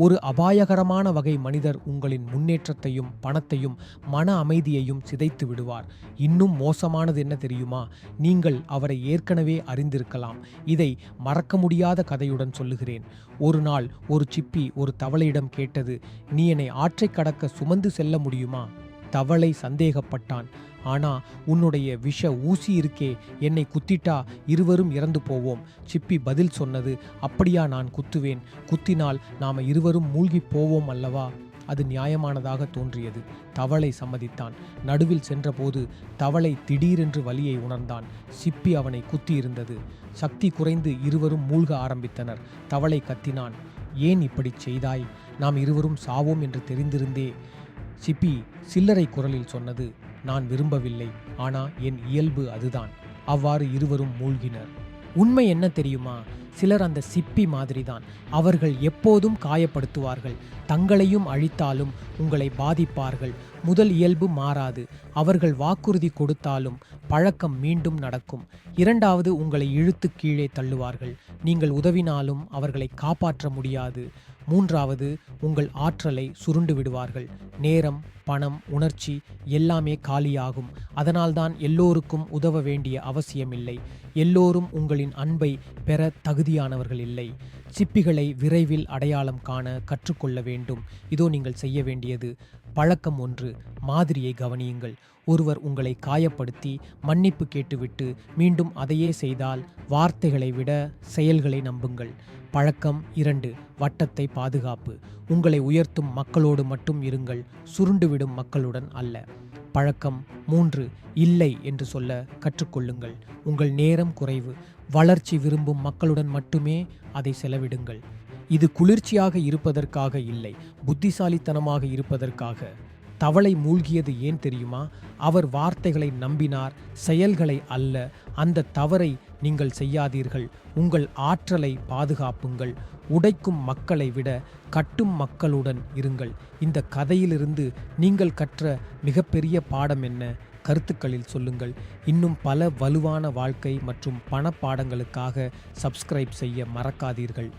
ஒரு அபாயகரமான வகை மனிதர் உங்களின் முன்னேற்றத்தையும் பணத்தையும் மன அமைதியையும் சிதைத்து விடுவார். இன்னும் மோசமானது என்ன தெரியுமா? நீங்கள் அவரை ஏற்கனவே அறிந்திருக்கலாம். இதை மறக்க முடியாத கதையுடன் சொல்லுகிறேன். ஒரு நாள் ஒரு சிப்பி ஒரு தவளையிடம் கேட்டது நீ என்னை ஆற்றை கடக்க சுமந்து செல்ல முடியுமா? தவளை சந்தேகப்பட்டான். ஆனா உன்னுடைய விஷ ஊசி இருக்கே என்னை குத்திட்டா இருவரும் இறந்து போவோம். சிப்பி பதில் சொன்னது அப்படியா நான் குத்துவேன். குத்தினால் நாம இருவரும் மூழ்கிப் போவோம் அல்லவா? அது நியாயமானதாக தோன்றியது. தவளை சம்மதித்தான். நடுவில் சென்றபோது தவளை திடீரென்று வலியை உணர்ந்தான். சிப்பி அவனை குத்தியிருந்தது. சக்தி குறைந்து இருவரும் மூழ்க ஆரம்பித்தனர். தவளை கத்தினான். ஏன் இப்படிச் செய்தாய்? நாம் இருவரும் சாவோம் என்று தெரிந்திருந்தே. சிப்பி சில்லறை குரலில் சொன்னது நான் விரும்பவில்லை ஆனா என் இயல்பு அதுதான். அவ்வாறு இருவரும் மூழ்கினர். உண்மை என்ன தெரியுமா? சிலர் அந்த சிப்பி மாதிரிதான். அவர்கள் எப்போதும் காயப்படுத்துவார்கள். தங்களையும் அழித்தாலும் உங்களை பாதிப்பார்கள். முதல் இயல்பு மாறாது. அவர்கள் வாக்குறுதி கொடுத்தாலும் பழக்கம் மீண்டும் நடக்கும். இரண்டாவது உங்களை இழுத்து கீழே தள்ளுவார்கள். நீங்கள் உதவினாலும் அவர்களை காப்பாற்ற முடியாது. மூன்றாவது உங்கள் ஆற்றலை சுருண்டு விடுவார்கள். நேரம் பணம் உணர்ச்சி எல்லாமே காலியாகும். அதனால்தான் எல்லோருக்கும் உதவ வேண்டிய அவசியமில்லை. எல்லோரும் உங்களின் அன்பை பெற தகுதியானவர்கள் இல்லை. சிப்பிகளை விரைவில் அடையாளம் காண கற்றுக்கொள்ள வேண்டும். இதோ நீங்கள் செய்ய வேண்டியது. பழக்கம் ஒன்று. மாதிரியை கவனியுங்கள். ஒருவர் உங்களை காயப்படுத்தி மன்னிப்பு கேட்டுவிட்டு மீண்டும் அதையே செய்தால் வார்த்தைகளை விட செயல்களை நம்புங்கள். பழக்கம் இரண்டு. வட்டத்தை பாதுகாப்பு. உங்களை உயர்த்தும் மக்களோடு மட்டும் இருங்கள். சுருண்டுவிடும் மக்களுடன் அல்ல. பழக்கம் மூன்று. இல்லை என்று சொல்ல கற்றுக்கொள்ளுங்கள். உங்கள் நேரம் குறைவு. வளர்ச்சி விரும்பும் மக்களுடன் மட்டுமே அதை செலவிடுங்கள். இது குளிர்ச்சியாக இருப்பதற்காக இல்லை புத்திசாலித்தனமாக இருப்பதற்காக. தவளை மூழ்கியது ஏன் தெரியுமா? அவர் வார்த்தைகளை நம்பினார் செயல்களை அல்ல. அந்த தவறை நீங்கள் செய்யாதீர்கள் உங்கள் ஆற்றலை பாதுகாப்புங்கள். உடைக்கும் மக்களை விட கட்டும் மக்களுடன் இருங்கள். இந்த கதையிலிருந்து நீங்கள் கற்ற மிகப்பெரிய பாடம் என்ன? கருத்துக்களில் சொல்லுங்கள். இன்னும் பல வலுவான வாழ்க்கை மற்றும் பண பாடங்களுக்காக சப்ஸ்கிரைப் செய்ய மறக்காதீர்கள்.